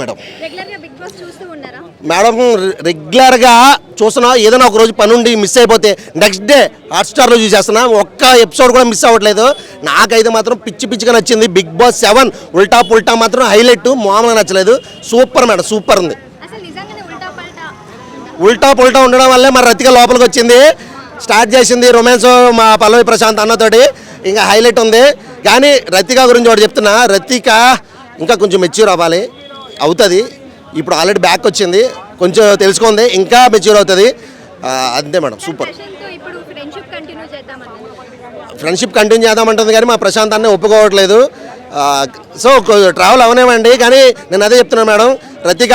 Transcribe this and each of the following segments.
Madam. Madam రెగ్యులర్గా చూస్తున్నా. ఏదైనా ఒక రోజు పని ఉండి మిస్ అయిపోతే నెక్స్ట్ డే హాట్స్టార్లో చూసేస్తున్నా. ఒక్క ఎపిసోడ్ కూడా మిస్ అవ్వట్లేదు. నాకైతే మాత్రం పిచ్చి పిచ్చిగా నచ్చింది బిగ్ బాస్ సెవెన్. ఉల్టా పుల్టా మాత్రం హైలైట్. మామూలుగా నచ్చలేదు. సూపర్ మేడం సూపర్ ఉంది. ఉల్టా పుల్టా ఉండడం వల్లే మరి రతిక లోపలికి వచ్చింది. స్టార్ట్ చేసింది రొమాన్స్ మా పల్లవి ప్రశాంత్ అన్నతోటి. ఇంకా హైలైట్ ఉంది. కానీ రతిక గురించి ఒకటి చెప్తున్నా. రతిక ఇంకా కొంచెం మెచ్యూర్ అవ్వాలి. అవుతుంది. ఇప్పుడు ఆల్రెడీ బ్యాక్ వచ్చింది. కొంచెం తెలుసుకుంది. ఇంకా మెచ్యూర్ అవుతుంది. అంతే మేడం. సూపర్ ఫ్రెండ్షిప్ కంటిన్యూ చేద్దామంటుంది కానీ మా ప్రశాంత్ అన్నీ ఒప్పుకోవట్లేదు. సో ట్రావెల్ అవనేమండి కానీ నేను అదే చెప్తున్నాను మేడం. రతిక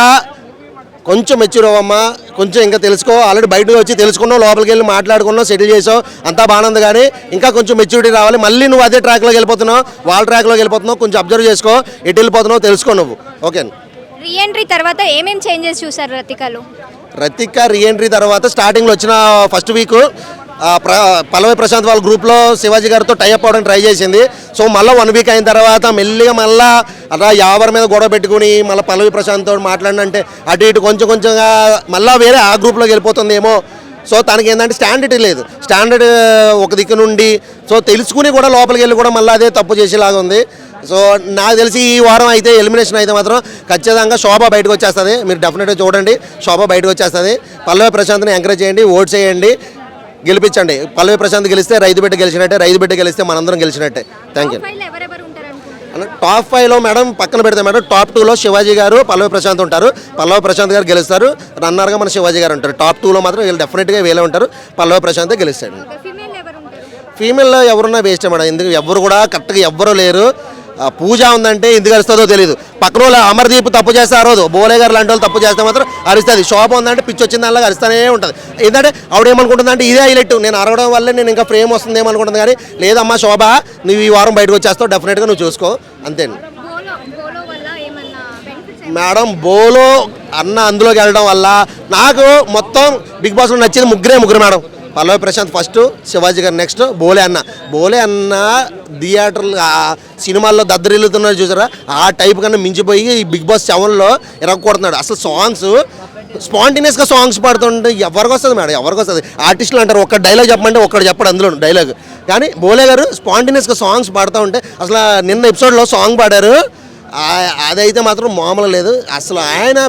కొంచెం మెచ్యూర్ అవ్వమ్మా. కొంచెం ఇంకా తెలుసుకో. ఆల్రెడీ బయటకు వచ్చి తెలుసుకున్నావు. లోపలికి వెళ్ళి మాట్లాడుకున్నావు. సెటిల్ చేసావు. అంతా బాగానే ఉంది కానీ ఇంకా కొంచెం మెచ్యూరిటీ రావాలి. మళ్ళీ నువ్వు అదే ట్రాక్లోకి వెళ్ళిపోతున్నావు. వాళ్ళ ట్రాక్లోకి వెళ్ళిపోతున్నావు. కొంచెం అబ్జర్వ్ చేసుకో. ఎటు వెళ్ళిపోతున్నావు తెలుసుకో నువ్వు. ఓకే రీఎంట్రీ తర్వాత ఏమేం చేంజెస్ చూసారు రతికలో? రతిక రీఎంట్రీ తర్వాత స్టార్టింగ్లో వచ్చిన ఫస్ట్ వీక్ ప్ర పల్లవి ప్రశాంత్ వాళ్ళ గ్రూప్లో శివాజీ గారితో టైఅప్ అవ్వడానికి ట్రై చేసింది. సో మళ్ళీ వన్ వీక్ అయిన తర్వాత మెల్లిగా మళ్ళా అలా యావర్ మీద గొడవ పెట్టుకుని మళ్ళీ పల్లవి ప్రశాంత్తో మాట్లాడినంటే అటు ఇటు కొంచెం కొంచెంగా మళ్ళీ వేరే ఆ గ్రూప్లోకి వెళ్ళిపోతుందేమో. సో తనకి ఏంటంటే స్టాండర్డ్ లేదు. స్టాండర్డ్ ఒక దిక్కు నుండి సో తెలుసుకుని కూడా లోపలికి వెళ్ళి కూడా మళ్ళీ అదే తప్పు చేసేలాగా ఉంది. సో నాకు తెలిసి ఈ వారం అయితే ఎలిమినేషన్ అయితే మాత్రం ఖచ్చితంగా శోభ బయటకు వచ్చేస్తుంది. మీరు డెఫినెట్గా చూడండి శోభ బయటకు వచ్చేస్తుంది. పల్లవి ప్రశాంత్ని ఎంకరేజ్ చేయండి ఓట్ చేయండి గెలిపించండి. పల్లవి ప్రశాంత్ గెలిస్తే రైతు బిడ్డ గెలిచినట్టే రైతు బిడ్డ గెలిస్తే మనందరం గెలిచినట్టే. థ్యాంక్ యూ టాప్ ఫైవ్లో మేడం పక్కన పెడితే మేడం టాప్ టూలో శివాజీ గారు పల్లవి ప్రశాంత్ ఉంటారు. పల్లవి ప్రశాంత్ గారు గెలుస్తారు. రన్నర్గా మన శివాజీ గారు ఉంటారు. టాప్ టూలో మాత్రం వీళ్ళు డెఫినెట్గా వీళ్ళే ఉంటారు. పల్లవి ప్రశాంత్ గెలుస్తాడు. ఫీమేల్లో ఎవరున్నా వేస్ట్ మేడం. ఎందుకు? ఎవరు కూడా కరెక్ట్గా ఎవ్వరూ లేరు. పూజ ఉందంటే ఎందుకు అరుస్తుందో తెలియదు పక్కన వాళ్ళు అమర్దీప్ తప్పు చేస్తే ఆ రోజు బోలే గారు లాంటి వాళ్ళు తప్పు చేస్తే మాత్రం అరుస్తుంది. శోభ ఉందంటే పిచ్చి వచ్చిన దానిలాగా అరుస్తూనే ఉంటుంది. ఏంటంటే ఆవిడ ఏమనుకుంటుందంటే ఇదే హైలైట్. నేను అరవడం వల్లే నేను ఇంకా ఫ్రేమ్ వస్తుంది ఏమనుకుంటుంది కానీ లేదమ్మా శోభ నువ్వు ఈ వారం బయటకు వచ్చేస్తావు డెఫినెట్గా నువ్వు చూసుకో. అంతేను మేడం బోలో అన్న అందులోకి వెళ్ళడం వల్ల నాకు మొత్తం బిగ్ బాస్లో నచ్చింది ముగ్గురే ముగ్గురు madam. Pallavi Prashanth first Shivaji garu next బోలే అన్న. బోలే అన్న థియేటర్లు సినిమాల్లో దద్దరిల్లుతున్నారు చూసారా? ఆ టైప్ కన్నా మించిపోయి ఈ బిగ్ బాస్ సెవెన్లో ఇరగొడుతున్నాడు. అసలు సాంగ్స్ స్పాంటినియస్గా సాంగ్స్ పాడుతుంటే ఎవరికి వస్తుంది మేడం? ఎవరికి వస్తుంది? ఆర్టిస్టులు అంటారు ఒక్క డైలాగ్ చెప్పమంటే ఒక్కడు చెప్పడు అందులో డైలాగ్ కానీ బోలే గారు స్పాంటినియస్గా సాంగ్స్ పాడుతూ ఉంటే అసలు నిన్న ఎపిసోడ్లో సాంగ్ పాడారు. అదైతే మాత్రం మామూలు లేదు. అసలు ఆయన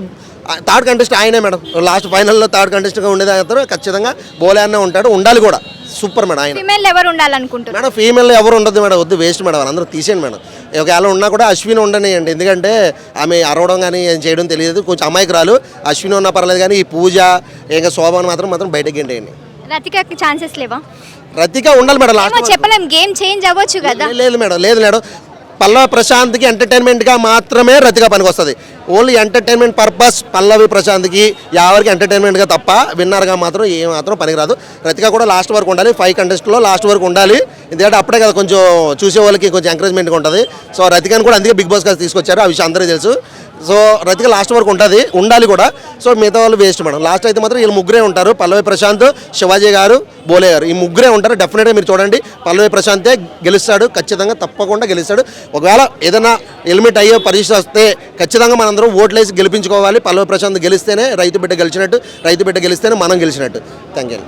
థర్డ్ కంటెస్ట్ ఆయనే మేడం. లాస్ట్ ఫైనల్లో థర్డ్ కంటెస్ట్గా ఉండేది అతను. ఖచ్చితంగా బోలే అన్న ఉంటాడు. ఉండాలి కూడా. సూపర్ మేడం ఆయన. ఫీమేల్ ఎవరు ఉండాలనుకుంటున్నారు? మేడం ఫీమేల్ ఎవరు ఉండదు మేడం. వద్దు వేస్ట్ మేడం. వాళ్ళందరూ తీసేయండి మేడం. ఒకవేళ ఉన్నా కూడా అశ్విని ఉండనియండి. ఎందుకంటే ఆమె అరవడం కానీ ఏం చేయడం తెలియదు. కొంచెం అమాయకురాలు అశ్విని ఉన్నా పర్లేదు కానీ ఈ పూజ ఇంకా శోభను మాత్రం మాత్రం బయటకి గెంటేయండి రతికకి ఛాన్సెస్ లేవా? రతిక ఉండాలి మేడం. లాస్ట్ చెప్పలేం. గేమ్ చేంజ్ అవ్వచ్చు కదా. లేదు మేడం. లేదు మేడం. పల్లవి ప్రశాంత్కి ఎంటర్టైన్మెంట్గా మాత్రమే రతిగా పనికొస్తుంది. ఓన్లీ ఎంటర్టైన్మెంట్ పర్పస్ పల్లవి ప్రశాంత్కి ఎవరికి ఎంటర్టైన్మెంట్గా తప్ప విన్నర్గా మాత్రం ఏ మాత్రం పనికిరాదు. రతిక కూడా లాస్ట్ వరకు ఉండాలి ఫైవ్ కంటెస్ట్లో లాస్ట్ వరకు ఉండాలి. ఎందుకంటే అప్పుడే కదా కొంచెం చూసే వాళ్ళకి కొంచెం ఎంకరేజ్మెంట్గా ఉంటుంది. సో రతికని కూడా అందుకే బిగ్ బాస్ కాదు తీసుకొచ్చారు. ఆ విషయం అందరూ తెలుసు. సో రతిక లాస్ట్ వరకు ఉంటుంది ఉండాలి కూడా. సో మిగతా వాళ్ళు వేస్ట్ మేడం. లాస్ట్ అయితే మాత్రం వీళ్ళు ముగ్గురే ఉంటారు. పల్లవి ప్రశాంత్ శివాజీ గారు బోలే గారు. ఈ ముగ్గురే ఉంటారు. డెఫినెట్గా మీరు చూడండి. పల్లవి ప్రశాంతే గెలుస్తాడు. ఖచ్చితంగా తప్పకుండా గెలుస్తాడు. ఒకవేళ ఏదైనా ఎలిమిట్ అయ్యే పరిస్థితి వస్తే ఖచ్చితంగా మనందరం ఓట్లేసి గెలిపించుకోవాలి. పల్లవి ప్రశాంత్ గెలిస్తేనే రైతు బిడ్డ గెలిచినట్టు రైతు బిడ్డ గెలిస్తేనే మనం గెలిచినట్టు. Thank you